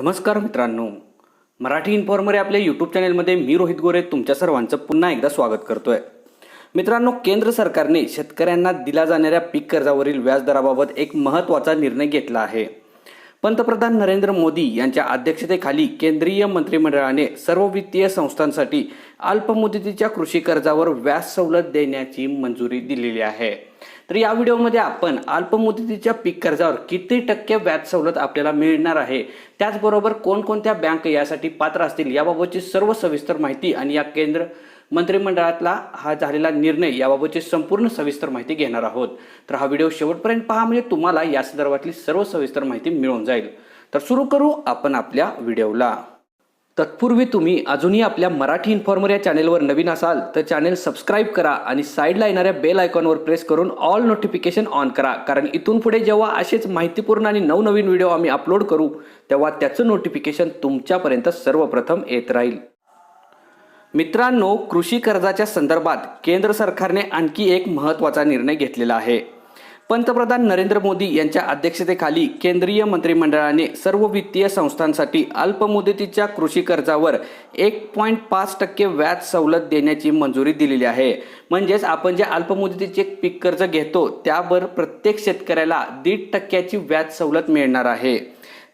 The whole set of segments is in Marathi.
नमस्कार मित्रांनो. मराठी इन्फॉर्मर आपल्या यूट्यूब चॅनलमध्ये मी रोहित गोरे तुमच्या सर्वांचं पुन्हा एकदा स्वागत करतोय. मित्रांनो केंद्र सरकारने शेतकऱ्यांना दिला जाणाऱ्या पीक कर्जावरील व्याजदराबाबत एक महत्त्वाचा निर्णय घेतला आहे. पंतप्रधान नरेंद्र मोदी यांच्या अध्यक्षतेखाली केंद्रीय मंत्रिमंडळाने सर्व वित्तीय संस्थांसाठी अल्पमुदतीच्या कृषी कर्जावर व्याज सवलत देण्याची मंजुरी दिलेली आहे. तर या व्हिडिओमध्ये आपण अल्पमुदतीच्या पीक कर्जावर किती टक्के व्याज सवलत आपल्याला मिळणार आहे? त्याचबरोबर कोणकोणत्या बँक यासाठी पात्र असतील याबाबतची सर्व सविस्तर माहिती आणि या केंद्र मंत्रिमंडळातला हा झालेला निर्णय याबाबतची संपूर्ण सविस्तर माहिती घेणार आहोत. तर हा व्हिडिओ शेवटपर्यंत पहा म्हणजे तुम्हाला या संदर्भातली सर्व सविस्तर माहिती मिळून जाईल. तर सुरू करू आपण आपल्या व्हिडिओला. तत्पूर्वी तुम्ही अजूनही आपल्या मराठी इन्फॉर्मर या चॅनेलवर नवीन असाल तर चॅनेल सबस्क्राईब करा आणि साईडला येणाऱ्या बेल आयकॉनवर प्रेस करून ऑल नोटिफिकेशन ऑन करा. कारण इथून पुढे जेव्हा असेच माहितीपूर्ण आणि नवनवीन व्हिडिओ आम्ही अपलोड करू तेव्हा त्याचं नोटिफिकेशन तुमच्यापर्यंत सर्वप्रथम येत राहील. मित्रांनो कृषी कर्जाच्या संदर्भात केंद्र सरकारने आणखी एक महत्त्वाचा निर्णय घेतलेला आहे. पंतप्रधान नरेंद्र मोदी यांच्या अध्यक्षतेखाली केंद्रीय मंत्रिमंडळाने सर्व वित्तीय संस्थांसाठी अल्पमुदतीच्या कृषी कर्जावर एक पॉईंट पाच टक्के व्याज सवलत देण्याची मंजुरी दिलेली आहे. म्हणजेच आपण जे अल्पमुदतीचे पीक कर्ज घेतो त्यावर प्रत्येक शेतकऱ्याला दीड टक्क्याची व्याज सवलत मिळणार आहे.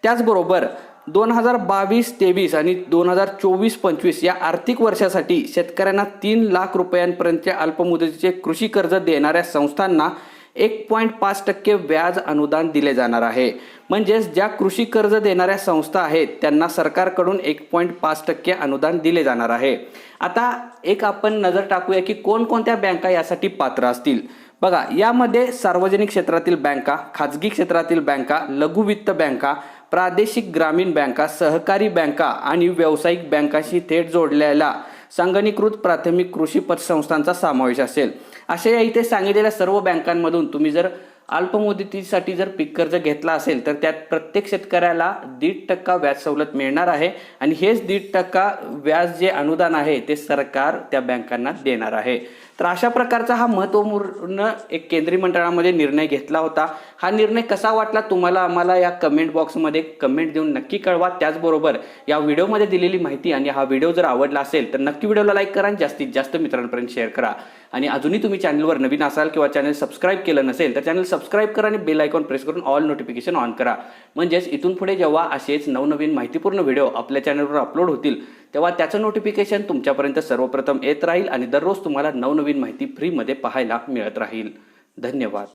त्याचबरोबर दोन हजार बावीस तेवीस आणि दोन हजार चोवीस पंचवीस या आर्थिक वर्षासाठी शेतकऱ्यांना तीन लाख रुपयांपर्यंतचे अल्पमुदतीचे कृषी कर्ज देणाऱ्या संस्थांना एक पॉईंट पाच टक्के व्याज अनुदान दिले जाणार आहे. म्हणजेच ज्या कृषी कर्ज देणाऱ्या संस्था आहेत त्यांना सरकारकडून एक पॉईंट पाच टक्के अनुदान दिले जाणार आहे. आता एक आपण नजर टाकूया की कोणकोणत्या बँका यासाठी पात्र असतील. बघा यामध्ये सार्वजनिक क्षेत्रातील बँका खाजगी क्षेत्रातील बँका लघु वित्त बँका प्रादेशिक ग्रामीण बँका सहकारी बँका आणि व्यावसायिक बँकाशी थेट जोडलेल्या संगणीकृत प्राथमिक कृषी पतसंस्थांचा समावेश असेल. अशा या इथे सांगितलेल्या सर्व बँकांमधून तुम्ही जर अल्पमुदतीसाठी जर पीक कर्ज घेतला असेल तर त्यात प्रत्येक शेतकऱ्याला दीड टक्का व्याज सवलत मिळणार आहे आणि हेच दीड टक्का व्याज जे अनुदान आहे ते सरकार त्या बँकांना देणार आहे. तर अशा प्रकारचा हा महत्त्वपूर्ण एक केंद्रीय मंडळामध्ये निर्णय घेतला होता. हा निर्णय कसा वाटला तुम्हाला? आम्हाला या कमेंट बॉक्समध्ये कमेंट देऊन नक्की कळवा. त्याचबरोबर या व्हिडिओमध्ये दिलेली माहिती आणि हा व्हिडिओ जर आवडला असेल तर नक्की व्हिडिओला लाईक करा आणि जास्तीत जास्त मित्रांपर्यंत शेअर करा. आणि अजूनही तुम्ही चॅनलवर नवीन असाल किंवा चॅनल सबस्क्राईब केलं नसेल तर चॅनल सबस्क्राईब करा आणि बेल आयकॉन प्रेस करून ऑल नोटिफिकेशन ऑन करा. म्हणजेच इथून पुढे जेव्हा असेच नवनवीन माहितीपूर्ण व्हिडिओ आपल्या चॅनलवर अपलोड होतील तेव्हा त्याचं नोटिफिकेशन तुमच्यापर्यंत सर्वप्रथम येत राहील आणि दररोज तुम्हाला नवनवीन माहिती फ्रीमध्ये पाहायला मिळत राहील. धन्यवाद.